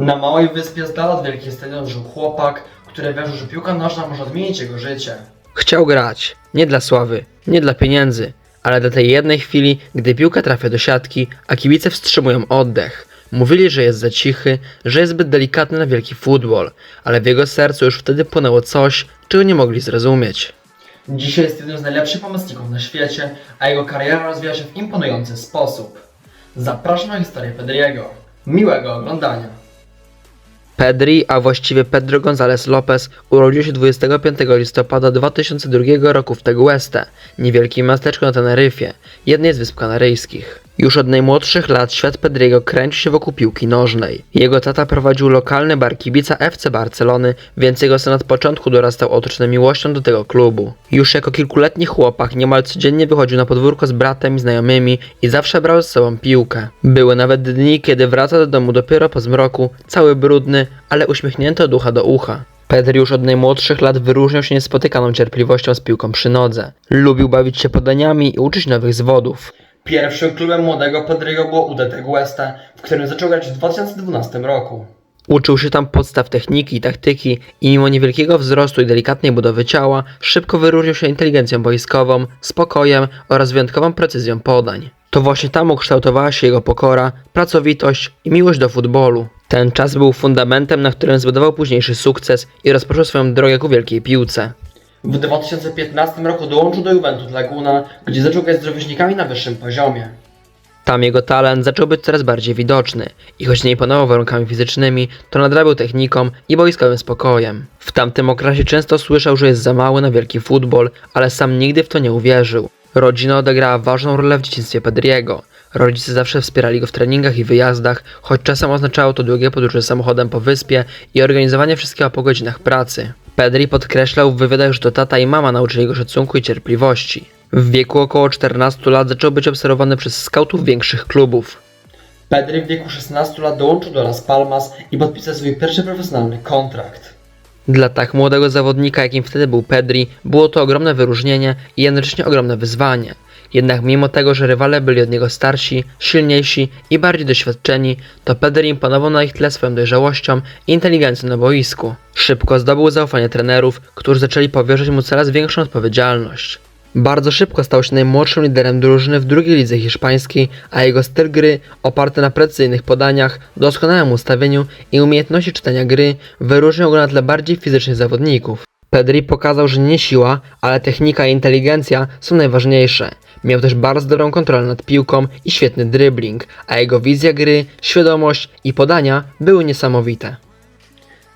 Na małej wyspie z dala od wielkiej stadion żył chłopak, który wierzył, że piłka nożna może odmienić jego życie. Chciał grać. Nie dla sławy, nie dla pieniędzy, ale dla tej jednej chwili, gdy piłka trafia do siatki, a kibice wstrzymują oddech. Mówili, że jest za cichy, że jest zbyt delikatny na wielki futbol, ale w jego sercu już wtedy płynęło coś, czego nie mogli zrozumieć. Dzisiaj jest jednym z najlepszych pomocników na świecie, a jego kariera rozwija się w imponujący sposób. Zapraszam na historię Pedriego. Miłego oglądania. Pedri, a właściwie Pedro González Lopez, urodził się 25 listopada 2002 roku w Tegueste, niewielkim miasteczku na Teneryfie, jednej z Wysp Kanaryjskich. Już od najmłodszych lat świat Pedriego kręci się wokół piłki nożnej. Jego tata prowadził lokalny bar kibica FC Barcelony, więc jego syn od początku dorastał otoczony miłością do tego klubu. Już jako kilkuletni chłopak niemal codziennie wychodził na podwórko z bratem i znajomymi i zawsze brał ze sobą piłkę. Były nawet dni, kiedy wraca do domu dopiero po zmroku, cały brudny, ale uśmiechnięty od ucha do ucha. Pedri już od najmłodszych lat wyróżniał się niespotykaną cierpliwością z piłką przy nodze. Lubił bawić się podaniami i uczyć nowych zwodów. Pierwszym klubem młodego Pedriego było UD Tegueste, w którym zaczął grać w 2012 roku. Uczył się tam podstaw techniki i taktyki i mimo niewielkiego wzrostu i delikatnej budowy ciała, szybko wyróżnił się inteligencją boiskową, spokojem oraz wyjątkową precyzją podań. To właśnie tam ukształtowała się jego pokora, pracowitość i miłość do futbolu. Ten czas był fundamentem, na którym zbudował późniejszy sukces i rozpoczął swoją drogę ku wielkiej piłce. W 2015 roku dołączył do Juventus Laguna, gdzie zaczął grać z rówieśnikami na wyższym poziomie. Tam jego talent zaczął być coraz bardziej widoczny i choć nie imponował warunkami fizycznymi, to nadrabiał techniką i boiskowym spokojem. W tamtym okresie często słyszał, że jest za mały na wielki futbol, ale sam nigdy w to nie uwierzył. Rodzina odegrała ważną rolę w dzieciństwie Pedriego. Rodzice zawsze wspierali go w treningach i wyjazdach, choć czasem oznaczało to długie podróże samochodem po wyspie i organizowanie wszystkiego po godzinach pracy. Pedri podkreślał w wywiadach, że to tata i mama nauczyli go szacunku i cierpliwości. W wieku około 14 lat zaczął być obserwowany przez skautów większych klubów. Pedri w wieku 16 lat dołączył do Las Palmas i podpisał swój pierwszy profesjonalny kontrakt. Dla tak młodego zawodnika, jakim wtedy był Pedri, było to ogromne wyróżnienie i jednocześnie ogromne wyzwanie. Jednak mimo tego, że rywale byli od niego starsi, silniejsi i bardziej doświadczeni, to Pedri imponował na ich tle swoją dojrzałością i inteligencją na boisku. Szybko zdobył zaufanie trenerów, którzy zaczęli powierzać mu coraz większą odpowiedzialność. Bardzo szybko stał się najmłodszym liderem drużyny w drugiej lidze hiszpańskiej, a jego styl gry, oparty na precyzyjnych podaniach, doskonałym ustawieniu i umiejętności czytania gry, wyróżniał go na tle bardziej fizycznych zawodników. Pedri pokazał, że nie siła, ale technika i inteligencja są najważniejsze. Miał też bardzo dobrą kontrolę nad piłką i świetny dribbling, a jego wizja gry, świadomość i podania były niesamowite.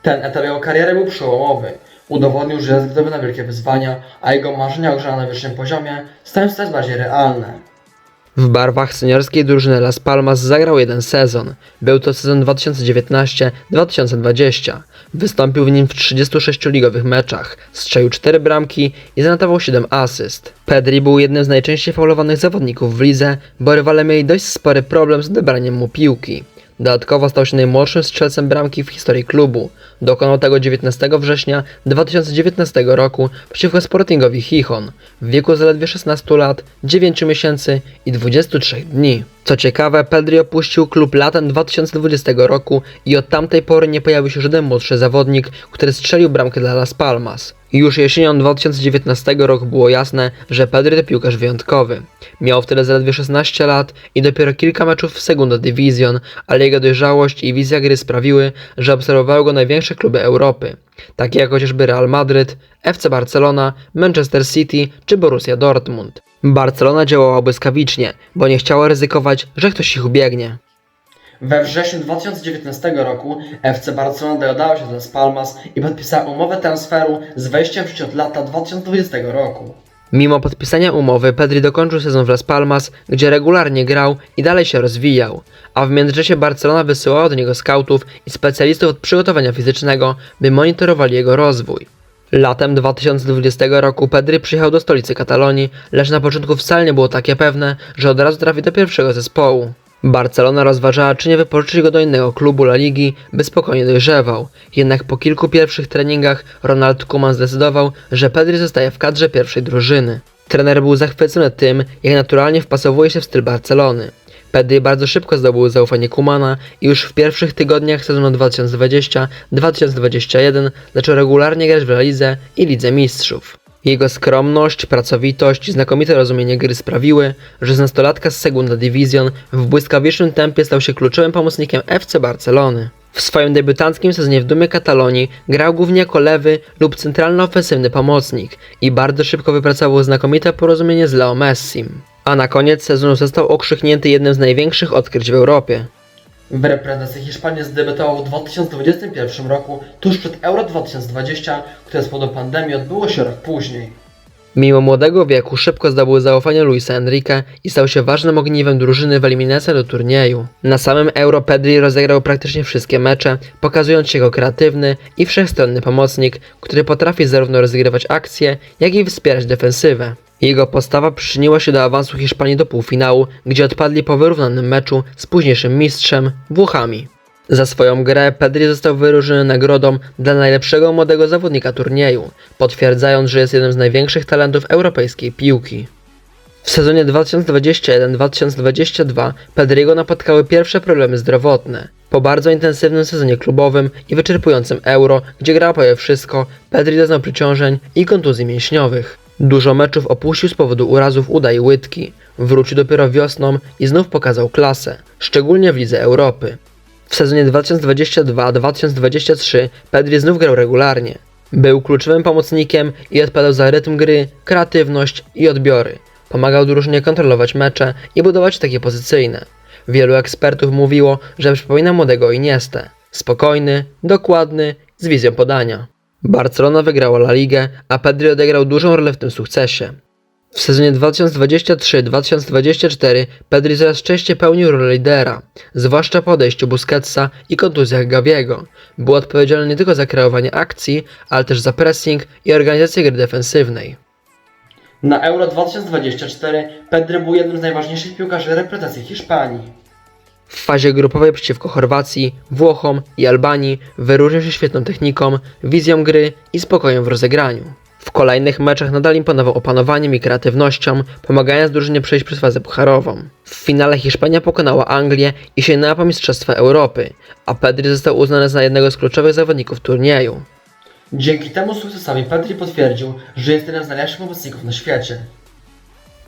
Ten etap jego kariery był przełomowy. Udowodnił, że jest gotowy na wielkie wyzwania, a jego marzenia o grze na najwyższym poziomie stają się coraz bardziej realne. W barwach seniorskiej drużyny Las Palmas zagrał jeden sezon. Był to sezon 2019-2020. Wystąpił w nim w 36 ligowych meczach, strzelił 4 bramki i zanotował 7 asyst. Pedri był jednym z najczęściej faulowanych zawodników w lidze, bo rywale mieli dość spory problem z odebraniem mu piłki. Dodatkowo stał się najmłodszym strzelcem bramki w historii klubu. Dokonał tego 19 września 2019 roku przeciwko Sportingowi Chichon w wieku zaledwie 16 lat, 9 miesięcy i 23 dni. Co ciekawe, Pedri opuścił klub latem 2020 roku i od tamtej pory nie pojawił się żaden młodszy zawodnik, który strzelił bramkę dla Las Palmas. Już jesienią 2019 roku było jasne, że Pedri to piłkarz wyjątkowy. Miał wtedy zaledwie 16 lat i dopiero kilka meczów w Segunda Division, ale jego dojrzałość i wizja gry sprawiły, że obserwowały go największe kluby Europy, takie jak chociażby Real Madryt, FC Barcelona, Manchester City czy Borussia Dortmund. Barcelona działała błyskawicznie, bo nie chciała ryzykować, że ktoś ich ubiegnie. We wrześniu 2019 roku FC Barcelona dogadała się z Las Palmas i podpisała umowę transferu z wejściem w życie od lata 2020 roku. Mimo podpisania umowy, Pedri dokończył sezon w Las Palmas, gdzie regularnie grał i dalej się rozwijał, a w międzyczasie Barcelona wysyłała do niego skautów i specjalistów od przygotowania fizycznego, by monitorowali jego rozwój. Latem 2020 roku Pedri przyjechał do stolicy Katalonii, lecz na początku wcale nie było takie pewne, że od razu trafi do pierwszego zespołu. Barcelona rozważała, czy nie wypożyczyć go do innego klubu La Ligi, by spokojnie dojrzewał. Jednak po kilku pierwszych treningach Ronald Koeman zdecydował, że Pedri zostaje w kadrze pierwszej drużyny. Trener był zachwycony tym, jak naturalnie wpasowuje się w styl Barcelony. Pedri bardzo szybko zdobył zaufanie Kumana i już w pierwszych tygodniach sezonu 2020-2021 zaczął regularnie grać w La Lidze i Lidze Mistrzów. Jego skromność, pracowitość znakomite rozumienie gry sprawiły, że z nastolatka z Segunda Division w błyskawicznym tempie stał się kluczowym pomocnikiem FC Barcelony. W swoim debiutanckim sezonie w Dumie Katalonii grał głównie jako lewy lub centralny ofensywny pomocnik i bardzo szybko wypracował znakomite porozumienie z Leo Messim. A na koniec sezonu został okrzyknięty jednym z największych odkryć w Europie. W reprezentacji Hiszpanii zdebiutował w 2021 roku, tuż przed Euro 2020, które z powodu pandemii odbyło się rok później. Mimo młodego wieku szybko zdobył zaufanie Luisa Enrique i stał się ważnym ogniwem drużyny w eliminacji do turnieju. Na samym Euro Pedri rozegrał praktycznie wszystkie mecze, pokazując się jako kreatywny i wszechstronny pomocnik, który potrafi zarówno rozgrywać akcje, jak i wspierać defensywę. Jego postawa przyczyniła się do awansu Hiszpanii do półfinału, gdzie odpadli po wyrównanym meczu z późniejszym mistrzem Włochami. Za swoją grę Pedri został wyróżniony nagrodą dla najlepszego młodego zawodnika turnieju, potwierdzając, że jest jednym z największych talentów europejskiej piłki. W sezonie 2021-2022 Pedriego napotkały pierwsze problemy zdrowotne. Po bardzo intensywnym sezonie klubowym i wyczerpującym Euro, gdzie grał prawie wszystko, Pedri doznał przeciążeń i kontuzji mięśniowych. Dużo meczów opuścił z powodu urazów uda i łydki. Wrócił dopiero wiosną i znów pokazał klasę, szczególnie w Lidze Europy. W sezonie 2022-2023 Pedri znów grał regularnie. Był kluczowym pomocnikiem i odpowiadał za rytm gry, kreatywność i odbiory. Pomagał drużynie kontrolować mecze i budować takie pozycyjne. Wielu ekspertów mówiło, że przypomina młodego Iniestę. Spokojny, dokładny, z wizją podania. Barcelona wygrała La Ligę, a Pedri odegrał dużą rolę w tym sukcesie. W sezonie 2023-2024 Pedri coraz częściej pełnił rolę lidera, zwłaszcza po odejściu Busquetsa i kontuzjach Gaviego. Był odpowiedzialny nie tylko za kreowanie akcji, ale też za pressing i organizację gry defensywnej. Na Euro 2024 Pedri był jednym z najważniejszych piłkarzy reprezentacji Hiszpanii. W fazie grupowej przeciwko Chorwacji, Włochom i Albanii wyróżnił się świetną techniką, wizją gry i spokojem w rozegraniu. W kolejnych meczach nadal imponował opanowaniem i kreatywnością, pomagając drużynie przejść przez fazę pucharową. W finale Hiszpania pokonała Anglię i sięgnęła po Mistrzostwa Europy, a Pedri został uznany za jednego z kluczowych zawodników turnieju. Dzięki temu sukcesowi Pedri potwierdził, że jest jednym z najlepszych pomocników na świecie.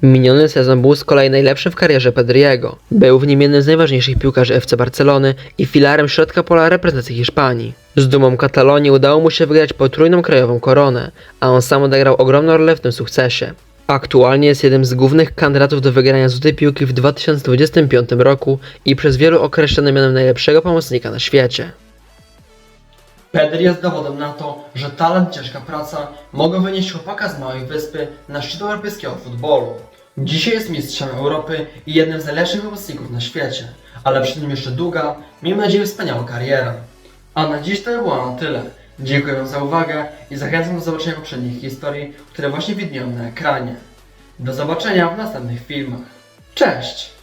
Miniony sezon był z kolei najlepszym w karierze Pedriego. Był w nim jednym z najważniejszych piłkarzy FC Barcelony i filarem środka pola reprezentacji Hiszpanii. Z dumą Katalonii udało mu się wygrać potrójną krajową koronę, a on sam odegrał ogromną rolę w tym sukcesie. Aktualnie jest jednym z głównych kandydatów do wygrania złotej piłki w 2025 roku i przez wielu określony mianem najlepszego pomocnika na świecie. Pedri jest dowodem na to, że talent, ciężka praca mogą wynieść chłopaka z małej wyspy na szczyt europejskiego futbolu. Dzisiaj jest mistrzem Europy i jednym z najlepszych pomocników na świecie, ale przed nim jeszcze długa, miejmy nadzieję wspaniała kariera. A na dziś to by było na tyle. Dziękuję za uwagę i zachęcam do zobaczenia poprzednich historii, które właśnie widnieją na ekranie. Do zobaczenia w następnych filmach. Cześć!